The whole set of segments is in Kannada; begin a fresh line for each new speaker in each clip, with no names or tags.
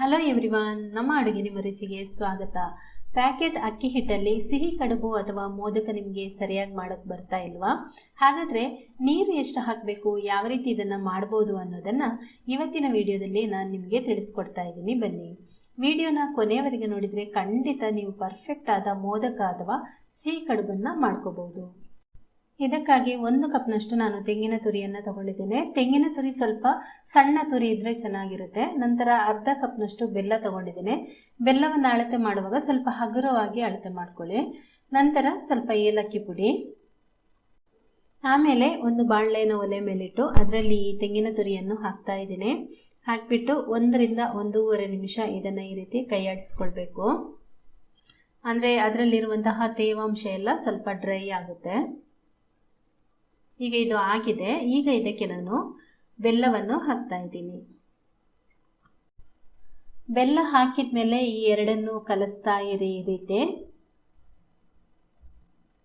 ಹಲೋ ಎವ್ರಿವಾನ್, ನಮ್ಮ ಅಡುಗೆ ನಿಮ್ಮ ರುಚಿಗೆ ಸ್ವಾಗತ. ಪ್ಯಾಕೆಟ್ ಅಕ್ಕಿ ಹಿಟ್ಟಲ್ಲಿ ಸಿಹಿ, ಕಡುಬು ಅಥವಾ ಮೋದಕ ನಿಮಗೆ ಸರಿಯಾಗಿ ಮಾಡೋಕ್ಕೆ ಬರ್ತಾ ಇಲ್ವಾ? ಹಾಗಾದರೆ ನೀರು ಎಷ್ಟು ಹಾಕಬೇಕು, ಯಾವ ರೀತಿ ಇದನ್ನು ಮಾಡ್ಬೋದು ಅನ್ನೋದನ್ನು ಇವತ್ತಿನ ವಿಡಿಯೋದಲ್ಲಿ ನಾನು ನಿಮಗೆ ತಿಳಿಸ್ಕೊಡ್ತಾ ಇದ್ದೀನಿ. ಬನ್ನಿ. ವಿಡಿಯೋನ ಕೊನೆಯವರೆಗೆ ನೋಡಿದರೆ ಖಂಡಿತ ನೀವು ಪರ್ಫೆಕ್ಟ್ ಆದ ಮೋದಕ ಅಥವಾ ಸಿಹಿ, ಕಡುಬನ್ನು ಮಾಡ್ಕೋಬಹುದು ಇದಕ್ಕಾಗಿ ಒಂದು ಕಪ್ನಷ್ಟು ನಾನು ತೆಂಗಿನ ತುರಿಯನ್ನು ತಗೊಂಡಿದ್ದೇನೆ. ತೆಂಗಿನ ತುರಿ ಸ್ವಲ್ಪ ಸಣ್ಣ ತುರಿ ಇದ್ದರೆ ಚೆನ್ನಾಗಿರುತ್ತೆ. ನಂತರ ಅರ್ಧ ಕಪ್ನಷ್ಟು ಬೆಲ್ಲ ತಗೊಂಡಿದ್ದೇನೆ. ಬೆಲ್ಲವನ್ನು ಅಳತೆ ಮಾಡುವಾಗ ಸ್ವಲ್ಪ ಹಗುರವಾಗಿ ಅಳತೆ ಮಾಡ್ಕೊಳ್ಳಿ. ನಂತರ ಸ್ವಲ್ಪ ಏಲಕ್ಕಿ ಪುಡಿ. ಆಮೇಲೆ ಒಂದು ಬಾಣಲೆನ ಒಲೆ ಮೇಲಿಟ್ಟು ಅದರಲ್ಲಿ ಈ ತೆಂಗಿನ ತುರಿಯನ್ನು ಹಾಕ್ತಾ ಇದ್ದೀನಿ. ಹಾಕಿಬಿಟ್ಟು ಒಂದರಿಂದ ಒಂದೂವರೆ ನಿಮಿಷ ಇದನ್ನು ಈ ರೀತಿ ಕೈಯಾಡಿಸ್ಕೊಳ್ಬೇಕು ಅಂದರೆ ಅದರಲ್ಲಿರುವಂತಹ ತೇವಾಂಶ ಎಲ್ಲ ಸ್ವಲ್ಪ ಡ್ರೈ ಆಗುತ್ತೆ. ಈಗ ಇದು ಆಗಿದೆ. ಈಗ ಇದಕ್ಕೆ ನಾನು ಬೆಲ್ಲವನ್ನು ಹಾಕ್ತಾ ಇದ್ದೀನಿ. ಬೆಲ್ಲ ಹಾಕಿದ ಮೇಲೆ ಈ ಎರಡನ್ನು ಕಲಿಸ್ತಾ ಇರಿ ಈ ರೀತಿ.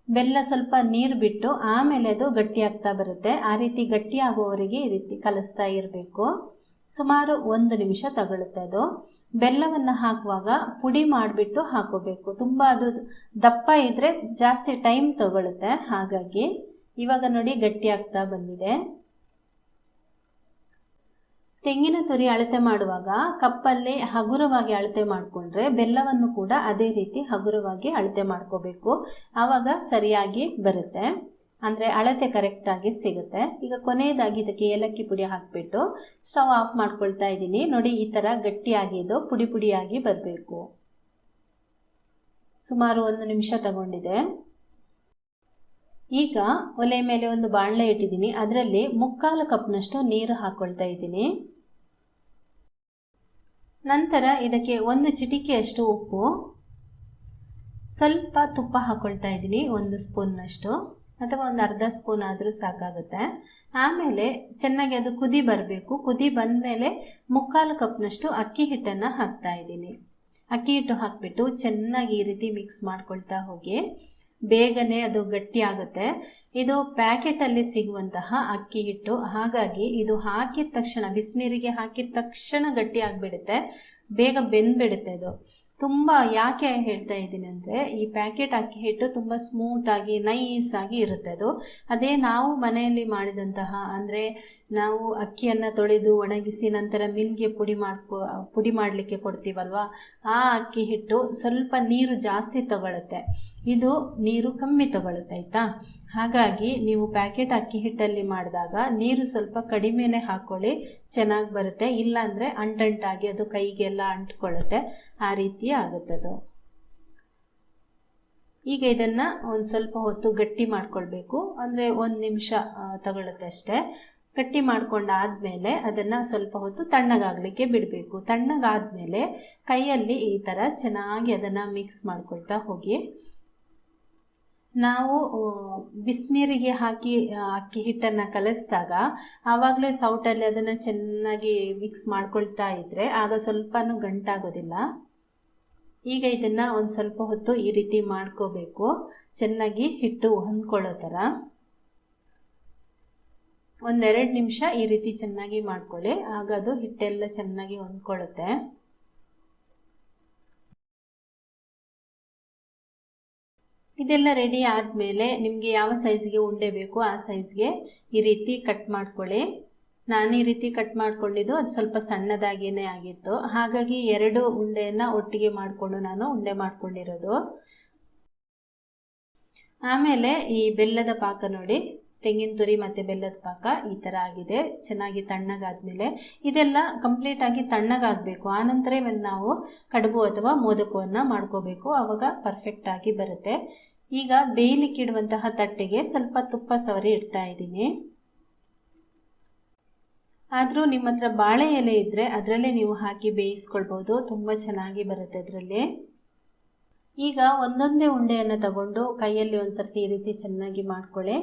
ಬೆಲ್ಲ ಸ್ವಲ್ಪ ನೀರು ಬಿಟ್ಟು ಆಮೇಲೆ ಅದು ಗಟ್ಟಿಯಾಗ್ತಾ ಬರುತ್ತೆ. ಆ ರೀತಿ ಗಟ್ಟಿ ಆಗುವವರೆಗೆ ಈ ರೀತಿ ಕಲಿಸ್ತಾ ಇರಬೇಕು. ಸುಮಾರು ಒಂದು ನಿಮಿಷ ತಗೊಳುತ್ತೆ ಅದು. ಬೆಲ್ಲವನ್ನು ಹಾಕುವಾಗ ಪುಡಿ ಮಾಡಿಬಿಟ್ಟು ಹಾಕೋಬೇಕು. ತುಂಬ ಅದು ದಪ್ಪ ಇದ್ದರೆ ಜಾಸ್ತಿ ಟೈಮ್ ತಗೊಳುತ್ತೆ. ಹಾಗಾಗಿ ಇವಾಗ ನೋಡಿ ಗಟ್ಟಿ ಆಗ್ತಾ ಬಂದಿದೆ. ತೆಂಗಿನ ತುರಿ ಅಳತೆ ಮಾಡುವಾಗ ಕಪ್ಪಲ್ಲಿ ಹಗುರವಾಗಿ ಅಳತೆ ಮಾಡಿಕೊಂಡ್ರೆ ಬೆಲ್ಲವನ್ನು ಕೂಡ ಅದೇ ರೀತಿ ಹಗುರವಾಗಿ ಅಳತೆ ಮಾಡ್ಕೋಬೇಕು. ಆವಾಗ ಸರಿಯಾಗಿ ಬರುತ್ತೆ. ಅಂದರೆ ಅಳತೆ ಕರೆಕ್ಟಾಗಿ ಸಿಗುತ್ತೆ. ಈಗ ಕೊನೆಯದಾಗಿ ಇದಕ್ಕೆ ಏಲಕ್ಕಿ ಪುಡಿ ಹಾಕಿಬಿಟ್ಟು ಸ್ಟವ್ ಆಫ್ ಮಾಡ್ಕೊಳ್ತಾ ಇದ್ದೀನಿ. ನೋಡಿ ಈ ಥರ ಗಟ್ಟಿಯಾಗಿದ್ದು ಪುಡಿ ಪುಡಿಯಾಗಿ ಬರಬೇಕು. ಸುಮಾರು ಒಂದು ನಿಮಿಷ ತಗೊಂಡಿದೆ. ಈಗ ಒಲೆ ಮೇಲೆ ಒಂದು ಬಾಣಲೆ ಇಟ್ಟಿದ್ದೀನಿ. ಅದರಲ್ಲಿ ಮುಕ್ಕಾಲು ಕಪ್ನಷ್ಟು ನೀರು ಹಾಕ್ಕೊಳ್ತಾ ಇದ್ದೀನಿ. ನಂತರ ಇದಕ್ಕೆ ಒಂದು ಚಿಟಿಕೆಯಷ್ಟು ಉಪ್ಪು. ಸ್ವಲ್ಪ ತುಪ್ಪ ಹಾಕ್ಕೊಳ್ತಾ ಇದ್ದೀನಿ, ಒಂದು ಸ್ಪೂನ್ನಷ್ಟು. ಅಥವಾ ಒಂದು ಅರ್ಧ ಸ್ಪೂನ್ ಆದರೂ ಸಾಕಾಗುತ್ತೆ. ಆಮೇಲೆ ಚೆನ್ನಾಗಿ ಅದು ಕುದಿ ಬರಬೇಕು. ಕುದಿ ಬಂದ ಮೇಲೆ ಮುಕ್ಕಾಲು ಕಪ್ನಷ್ಟು ಅಕ್ಕಿ ಹಿಟ್ಟನ್ನು ಹಾಕ್ತಾ ಇದ್ದೀನಿ. ಅಕ್ಕಿ ಹಿಟ್ಟು ಹಾಕಿಬಿಟ್ಟು ಚೆನ್ನಾಗಿ ಈ ರೀತಿ ಮಿಕ್ಸ್ ಮಾಡ್ಕೊಳ್ತಾ ಹೋಗಿ ಬೇಗನೆ ಅದು ಗಟ್ಟಿ ಆಗುತ್ತೆ ಇದು ಪ್ಯಾಕೆಟಲ್ಲಿ ಸಿಗುವಂತಹ ಅಕ್ಕಿ ಹಿಟ್ಟು. ಹಾಗಾಗಿ ಇದು ಹಾಕಿದ ತಕ್ಷಣ, ಬಿಸಿನೀರಿಗೆ ಹಾಕಿದ ತಕ್ಷಣ ಗಟ್ಟಿ ಆಗಿಬಿಡುತ್ತೆ. ಬೇಗ ಬೆಂದ್ಬಿಡುತ್ತೆ ಅದು. ತುಂಬ ಯಾಕೆ ಹೇಳ್ತಾ ಇದ್ದೀನಿ ಅಂದರೆ, ಈ ಪ್ಯಾಕೆಟ್ ಅಕ್ಕಿ ಹಿಟ್ಟು ತುಂಬ ಸ್ಮೂತಾಗಿ ನೈಸಾಗಿ ಇರುತ್ತೆ ಅದು. ಅದೇ ನಾವು ಮನೆಯಲ್ಲಿ ಮಾಡಿದಂತಹ ಅಂದರೆ ನಾವು ಅಕ್ಕಿಯನ್ನು ತೊಳೆದು ಒಣಗಿಸಿ ನಂತರ ಮಿಲ್ಗೆ ಪುಡಿ ಮಾಡ್ಕೊ, ಪುಡಿ ಮಾಡಲಿಕ್ಕೆ ಕೊಡ್ತೀವಲ್ವ? ಆ ಅಕ್ಕಿ ಹಿಟ್ಟು ಸ್ವಲ್ಪ ನೀರು ಜಾಸ್ತಿ ತಗೊಳುತ್ತೆ. ಇದು ನೀರು ಕಮ್ಮಿ ತಗೊಳುತ್ತೆ, ಆಯಿತಾ? ಹಾಗಾಗಿ ನೀವು ಪ್ಯಾಕೆಟ್ ಅಕ್ಕಿ ಹಿಟ್ಟಲ್ಲಿ ಮಾಡಿದಾಗ ನೀರು ಸ್ವಲ್ಪ ಕಡಿಮೆನೇ ಹಾಕ್ಕೊಳ್ಳಿ ಚೆನ್ನಾಗಿ ಬರುತ್ತೆ. ಇಲ್ಲಾಂದರೆ ಅಂಟಂಟಾಗಿ ಅದು ಕೈಗೆಲ್ಲ ಅಂಟ್ಕೊಳ್ಳುತ್ತೆ. ಆ ರೀತಿ ಆಗುತ್ತದು. ಈಗ ಇದನ್ನು ಒಂದು ಸ್ವಲ್ಪ ಹೊತ್ತು ಗಟ್ಟಿ ಮಾಡ್ಕೊಳ್ಬೇಕು. ಅಂದರೆ ಒಂದು ನಿಮಿಷ ತಗೊಳ್ಳುತ್ತೆ ಅಷ್ಟೇ. ಗಟ್ಟಿ ಮಾಡ್ಕೊಂಡಾದಮೇಲೆ ಅದನ್ನು ಸ್ವಲ್ಪ ಹೊತ್ತು ತಣ್ಣಗಾಗಲಿಕ್ಕೆ ಬಿಡಬೇಕು. ತಣ್ಣಗಾದಮೇಲೆ ಕೈಯಲ್ಲಿ ಈ ಥರ ಚೆನ್ನಾಗಿ ಅದನ್ನು ಮಿಕ್ಸ್ ಮಾಡ್ಕೊಳ್ತಾ ಹೋಗಿ. ನಾವು ಬಿಸಿನೀರಿಗೆ ಹಾಕಿ ಅಕ್ಕಿ ಹಿಟ್ಟನ್ನು ಕಲಿಸಿದಾಗ ಆವಾಗಲೇ ಸೌಟಲ್ಲಿ ಅದನ್ನು ಚೆನ್ನಾಗಿ ಮಿಕ್ಸ್ ಮಾಡ್ಕೊಳ್ತಾ ಇದ್ದರೆ ಆಗ ಸ್ವಲ್ಪನೂ ಗಂಟಾಗೋದಿಲ್ಲ. ಈಗ ಇದನ್ನು ಒಂದು ಸ್ವಲ್ಪ ಹೊತ್ತು ಈ ರೀತಿ ಮಾಡ್ಕೋಬೇಕು. ಚೆನ್ನಾಗಿ ಹಿಟ್ಟು ಹೊಂದ್ಕೊಳ್ಳೋ ಥರ ಒಂದೆರಡು ನಿಮಿಷ ಈ ರೀತಿ ಚೆನ್ನಾಗಿ ಮಾಡ್ಕೊಳ್ಳಿ. ಆಗ ಅದು ಹಿಟ್ಟೆಲ್ಲ ಚೆನ್ನಾಗಿ ಹೊಂದ್ಕೊಳ್ಳುತ್ತೆ. ಇದೆಲ್ಲ ರೆಡಿ ಆದಮೇಲೆ ನಿಮಗೆ ಯಾವ ಸೈಜ್ಗೆ ಉಂಡೆ ಬೇಕು ಆ ಸೈಜ್ಗೆ ಈ ರೀತಿ ಕಟ್ ಮಾಡ್ಕೊಳ್ಳಿ. ನಾನು ಈ ರೀತಿ ಕಟ್ ಮಾಡ್ಕೊಂಡಿದ್ದು ಅದು ಸ್ವಲ್ಪ ಸಣ್ಣದಾಗಿಯೇ ಆಗಿತ್ತು. ಹಾಗಾಗಿ ಎರಡು ಉಂಡೆಯನ್ನು ಒಟ್ಟಿಗೆ ಮಾಡಿಕೊಂಡು ನಾನು ಉಂಡೆ ಮಾಡ್ಕೊಂಡಿರೋದು. ಆಮೇಲೆ ಈ ಬೆಲ್ಲದ ಪಾಕ ನೋಡಿ. ತೆಂಗಿನ ತುರಿ ಮತ್ತು ಬೆಲ್ಲದ ಪಾಕ ಈ ಥರ ಆಗಿದೆ. ಚೆನ್ನಾಗಿ ತಣ್ಣಗಾದ್ಮೇಲೆ ಇದೆಲ್ಲ ಕಂಪ್ಲೀಟಾಗಿ ತಣ್ಣಗಾಗಬೇಕು. ಆನಂತರ ನಾವು ಕಡುಬು ಅಥವಾ ಮೋದಕವನ್ನು ಮಾಡ್ಕೋಬೇಕು. ಆವಾಗ ಪರ್ಫೆಕ್ಟಾಗಿ ಬರುತ್ತೆ. ಈಗ ಬೇಯಲಿಕ್ಕಿಡುವಂತಹ ತಟ್ಟೆಗೆ ಸ್ವಲ್ಪ ತುಪ್ಪ ಸವರಿ ಇಡ್ತಾ ಇದ್ದೀನಿ. ಆದರೂ ನಿಮ್ಮ ಹತ್ರ ಬಾಳೆ ಎಲೆ ಇದ್ದರೆ ಅದರಲ್ಲೇ ನೀವು ಹಾಕಿ ಬೇಯಿಸ್ಕೊಳ್ಬೋದು. ತುಂಬ ಚೆನ್ನಾಗಿ ಬರುತ್ತೆ ಅದರಲ್ಲಿ. ಈಗ ಒಂದೊಂದೇ ಉಂಡೆಯನ್ನು ತಗೊಂಡು ಕೈಯಲ್ಲಿ ಒಂದು ಸರ್ತಿ ಈ ರೀತಿ ಚೆನ್ನಾಗಿ ಮಾಡ್ಕೊಳ್ಳಿ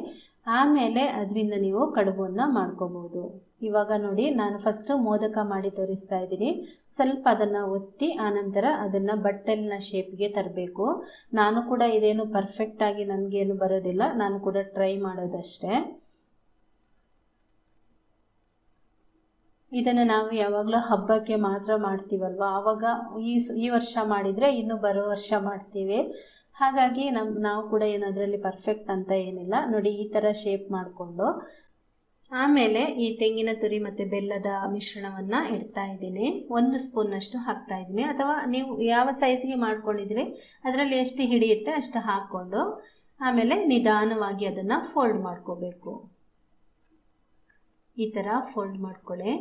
ಆಮೇಲೆ ಅದರಿಂದ ನೀವು ಕಡುಬನ್ನು ಮಾಡ್ಕೋಬೋದು. ಇವಾಗ ನೋಡಿ, ನಾನು ಫಸ್ಟು ಮೋದಕ ಮಾಡಿ ತೋರಿಸ್ತಾ ಇದ್ದೀನಿ. ಸ್ವಲ್ಪ ಅದನ್ನು ಒತ್ತಿ, ಆನಂತರ ಅದನ್ನು ಬಟ್ಟಲಿನ ಶೇಪ್ಗೆ ತರಬೇಕು. ನಾನು ಕೂಡ ಇದೇನು ಪರ್ಫೆಕ್ಟಾಗಿ ನನಗೇನು ಬರೋದಿಲ್ಲ. ನಾನು ಕೂಡ ಟ್ರೈ ಮಾಡೋದಷ್ಟೇ. ಇದನ್ನು ನಾವು ಯಾವಾಗಲೂ ಹಬ್ಬಕ್ಕೆ ಮಾತ್ರ ಮಾಡ್ತೀವಲ್ವ? ಆವಾಗ ಈ ಈ ವರ್ಷ ಮಾಡಿದರೆ ಇನ್ನು ಬರೋ ವರ್ಷ ಮಾಡ್ತೀವಿ. ಹಾಗಾಗಿ ನಮ್ಮ ನಾವು ಕೂಡ ಏನು ಅದರಲ್ಲಿ ಪರ್ಫೆಕ್ಟ್ ಅಂತ ಏನಿಲ್ಲ. ನೋಡಿ ಈ ಥರ ಶೇಪ್ ಮಾಡಿಕೊಂಡು ಆಮೇಲೆ ಈ ತೆಂಗಿನ ತುರಿ ಮತ್ತು ಬೆಲ್ಲದ ಮಿಶ್ರಣವನ್ನು ಇಡ್ತಾ ಇದ್ದೀನಿ. ಒಂದು ಸ್ಪೂನ್ನಷ್ಟು ಹಾಕ್ತಾ ಇದ್ದೀನಿ. ಅಥವಾ ನೀವು ಯಾವ ಸೈಜ್ಗೆ ಮಾಡ್ಕೊಂಡಿದ್ದೀರಿ, ಅದರಲ್ಲಿ ಎಷ್ಟು ಹಿಡಿಯುತ್ತೆ ಅಷ್ಟು ಹಾಕ್ಕೊಂಡು ಆಮೇಲೆ ನಿಧಾನವಾಗಿ ಅದನ್ನು ಫೋಲ್ಡ್ ಮಾಡ್ಕೋಬೇಕು. ಈ ಥರ ಫೋಲ್ಡ್ ಮಾಡ್ಕೊಳ್ಳಿ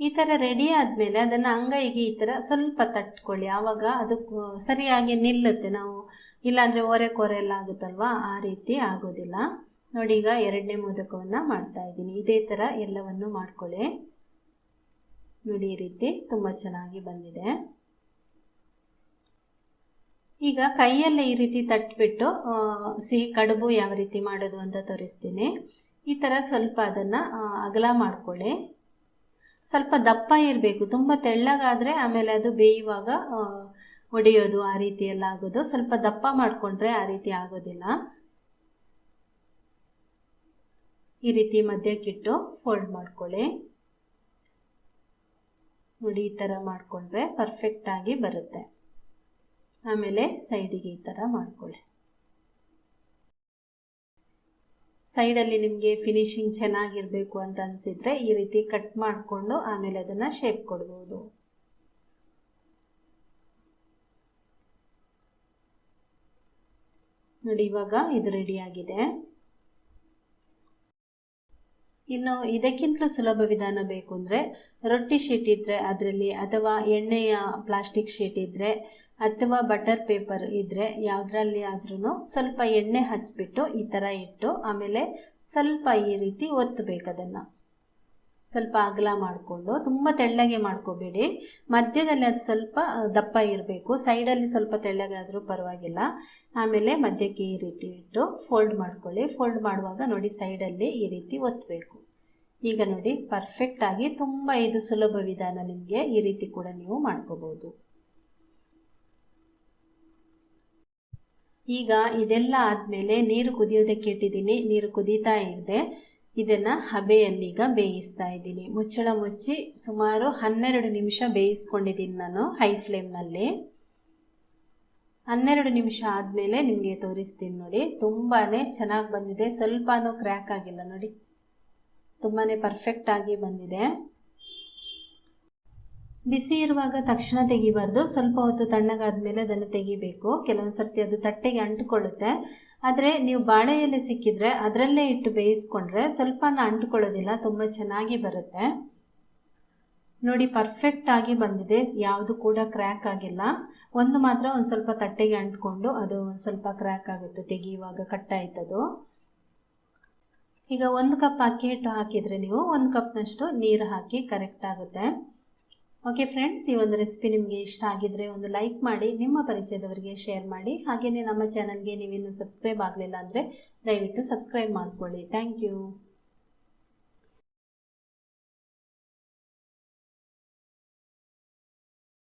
ಈ ಥರ ರೆಡಿ ಆದಮೇಲೆ ಅದನ್ನು ಅಂಗೈಗೆ ಈ ಥರ ಸ್ವಲ್ಪ ತಟ್ಕೊಳ್ಳಿ. ಆವಾಗ ಅದು ಸರಿಯಾಗಿ ನಿಲ್ಲುತ್ತೆ. ನಾವು ಇಲ್ಲಾಂದರೆ ಒರೆ ಕೊರೆ ಎಲ್ಲ ಆಗುತ್ತಲ್ವಾ? ಆ ರೀತಿ ಆಗೋದಿಲ್ಲ. ನೋಡಿ, ಈಗ ಎರಡನೇ ಮೋದಕವನ್ನು ಮಾಡ್ತಾ ಇದ್ದೀನಿ. ಇದೇ ಥರ ಎಲ್ಲವನ್ನು ಮಾಡ್ಕೊಳ್ಳಿ ನೋಡಿ, ಈ ರೀತಿ ತುಂಬ ಚೆನ್ನಾಗಿ ಬಂದಿದೆ. ಈಗ ಕೈಯಲ್ಲೇ ಈ ರೀತಿ ತಟ್ಟಿಬಿಟ್ಟು ಸಿಹಿ ಕಡುಬು ಯಾವ ರೀತಿ ಮಾಡೋದು ಅಂತ ತೋರಿಸ್ತೀನಿ. ಈ ಥರ ಸ್ವಲ್ಪ ಅದನ್ನು ಅಗಲ ಮಾಡ್ಕೊಳ್ಳಿ. ಸ್ವಲ್ಪ ದಪ್ಪ ಇರಬೇಕು. ತುಂಬ ತೆಳ್ಳಗಾದರೆ ಆಮೇಲೆ ಅದು ಬೇಯುವಾಗ ಒಡೆಯೋದು, ಆ ರೀತಿ ಆಗೋದು. ಸ್ವಲ್ಪ ದಪ್ಪ ಮಾಡಿಕೊಂಡ್ರೆ ಆ ರೀತಿ ಆಗೋದಿಲ್ಲ. ಈ ರೀತಿ ಮಧ್ಯಕ್ಕಿಟ್ಟು ಫೋಲ್ಡ್ ಮಾಡ್ಕೊಳ್ಳಿ. ನೋಡಿ, ಈ ಥರ ಮಾಡಿಕೊಂಡ್ರೆ ಪರ್ಫೆಕ್ಟಾಗಿ ಬರುತ್ತೆ. ಆಮೇಲೆ ಸೈಡಿಗೆ ಈ ಥರ ಮಾಡ್ಕೊಳ್ಳಿ. ಸೈಡಲ್ಲಿ ನಿಮಗೆ ಫಿನಿಶಿಂಗ್ ಚೆನ್ನಾಗಿರಬೇಕು ಅಂತ ಅನಿಸಿದರೆ ಈ ರೀತಿ ಕಟ್ ಮಾಡಿಕೊಂಡು ಆಮೇಲೆ ಅದನ್ನು ಶೇಪ್ ಕೊಡ್ಬೋದು. ನೋಡಿ, ಇವಾಗ ಇದು ರೆಡಿಯಾಗಿದೆ ಇನ್ನು ಇದಕ್ಕಿಂತಲೂ ಸುಲಭ ವಿಧಾನ ಬೇಕು ಅಂದರೆ ರೊಟ್ಟಿ ಶೀಟ್ ಇದ್ದರೆ ಅದರಲ್ಲಿ ಅಥವಾ ಎಣ್ಣೆಯ ಪ್ಲಾಸ್ಟಿಕ್ ಶೀಟ್ ಇದ್ದರೆ ಅಥವಾ ಬಟರ್ ಪೇಪರ್ ಇದ್ದರೆ ಯಾವುದ್ರಲ್ಲಿ ಆದ್ರೂ ಸ್ವಲ್ಪ ಎಣ್ಣೆ ಹಚ್ಬಿಟ್ಟು ಈ ಥರ ಇಟ್ಟು ಆಮೇಲೆ ಸ್ವಲ್ಪ ಈ ರೀತಿ ಒತ್ತಬೇಕು ಅದನ್ನು. ಸ್ವಲ್ಪ ಅಗಲ ಮಾಡಿಕೊಂಡು ತುಂಬ ತೆಳ್ಳಗೆ ಮಾಡ್ಕೋಬೇಡಿ. ಮಧ್ಯದಲ್ಲಿ ಅದು ಸ್ವಲ್ಪ ದಪ್ಪ ಇರಬೇಕು. ಸೈಡಲ್ಲಿ ಸ್ವಲ್ಪ ತೆಳ್ಳಗೆ ಆದರೂ ಪರವಾಗಿಲ್ಲ. ಆಮೇಲೆ ಮಧ್ಯಕ್ಕೆ ಈ ರೀತಿ ಇಟ್ಟು ಫೋಲ್ಡ್ ಮಾಡ್ಕೊಳ್ಳಿ. ಫೋಲ್ಡ್ ಮಾಡುವಾಗ ನೋಡಿ ಸೈಡಲ್ಲಿ ಈ ರೀತಿ ಒತ್ತಬೇಕು ಈಗ ನೋಡಿ ಪರ್ಫೆಕ್ಟಾಗಿ ತುಂಬ ಇದು ಸುಲಭ ವಿಧಾನ ನಿಮಗೆ ಈ ರೀತಿ ಕೂಡ ನೀವು ಮಾಡ್ಕೋಬೋದು. ಈಗ ಇದೆಲ್ಲ ಆದಮೇಲೆ ನೀರು ಕುದಿಯೋದಕ್ಕೆ ಇಟ್ಟಿದ್ದೀನಿ. ನೀರು ಕುದೀತಾ ಇದೆ ಇದನ್ನು ಹಬೆಯಲ್ಲಿ ಈಗ ಬೇಯಿಸ್ತಾ ಇದ್ದೀನಿ. ಮುಚ್ಚಳ ಮುಚ್ಚಿ ಸುಮಾರು ಹನ್ನೆರಡು ನಿಮಿಷ ಬೇಯಿಸ್ಕೊಂಡಿದ್ದೀನಿ ನಾನು ಹೈ ಫ್ಲೇಮ್ನಲ್ಲಿ. ಹನ್ನೆರಡು ನಿಮಿಷ ಆದಮೇಲೆ ನಿಮಗೆ ತೋರಿಸ್ತೀನಿ ನೋಡಿ. ತುಂಬಾ ಚೆನ್ನಾಗಿ ಬಂದಿದೆ. ಸ್ವಲ್ಪನೂ ಕ್ರ್ಯಾಕ್ ಆಗಿಲ್ಲ ನೋಡಿ. ತುಂಬಾ ಪರ್ಫೆಕ್ಟಾಗಿ ಬಂದಿದೆ. ಬಿಸಿ ಇರುವಾಗ ತಕ್ಷಣ ತೆಗಿಬಾರ್ದು. ಸ್ವಲ್ಪ ಹೊತ್ತು ತಣ್ಣಗಾದ್ಮೇಲೆ ಅದನ್ನು ತೆಗಿಬೇಕು. ಕೆಲವೊಂದು ಸರ್ತಿ ಅದು ತಟ್ಟೆಗೆ ಅಂಟಿಕೊಳ್ಳುತ್ತೆ. ಆದರೆ ನೀವು ಬಾಳೆ ಎಲೆ ಸಿಕ್ಕಿದ್ರೆ ಅದರಲ್ಲೇ ಇಟ್ಟು ಬೇಯಿಸ್ಕೊಂಡ್ರೆ ಸ್ವಲ್ಪನ ಅಂಟ್ಕೊಳ್ಳೋದಿಲ್ಲ. ತುಂಬ ಚೆನ್ನಾಗಿ ಬರುತ್ತೆ. ನೋಡಿ ಪರ್ಫೆಕ್ಟ್ ಆಗಿ ಬಂದಿದೆ. ಯಾವುದು ಕೂಡ ಕ್ರ್ಯಾಕ್ ಆಗಿಲ್ಲ. ಒಂದು ಮಾತ್ರ ಒಂದು ಸ್ವಲ್ಪ ತಟ್ಟೆಗೆ ಅಂಟ್ಕೊಂಡು ಅದು ಒಂದು ಸ್ವಲ್ಪ ಕ್ರ್ಯಾಕ್ ಆಗುತ್ತೆ ತೆಗೆಯುವಾಗ ಕಟ್ಟಾಯ್ತದು. ಈಗ ಒಂದು ಕಪ್ ಅಕ್ಕಿ ಹಿಟ್ಟು ಹಾಕಿದರೆ ನೀವು ಒಂದು ಕಪ್ನಷ್ಟು ನೀರು ಹಾಕಿ ಕರೆಕ್ಟ್ ಆಗುತ್ತೆ. ಓಕೆ ಫ್ರೆಂಡ್ಸ್ ಈ ಒಂದು ರೆಸಿಪಿ ನಿಮಗೆ ಇಷ್ಟ ಆಗಿದ್ರೆ ಒಂದು ಲೈಕ್ ಮಾಡಿ, ನಿಮ್ಮ ಪರಿಚಯದವರಿಗೆ ಶೇರ್ ಮಾಡಿ. ಹಾಗೆಯೇ ನಮ್ಮ ಚಾನಲ್ಗೆ ನೀವಿನ್ನೂ ಸಬ್ಸ್ಕ್ರೈಬ್ ಆಗಲಿಲ್ಲ ಅಂದರೆ ದಯವಿಟ್ಟು ಸಬ್ಸ್ಕ್ರೈಬ್ ಮಾಡ್ಕೊಳ್ಳಿ. Thank you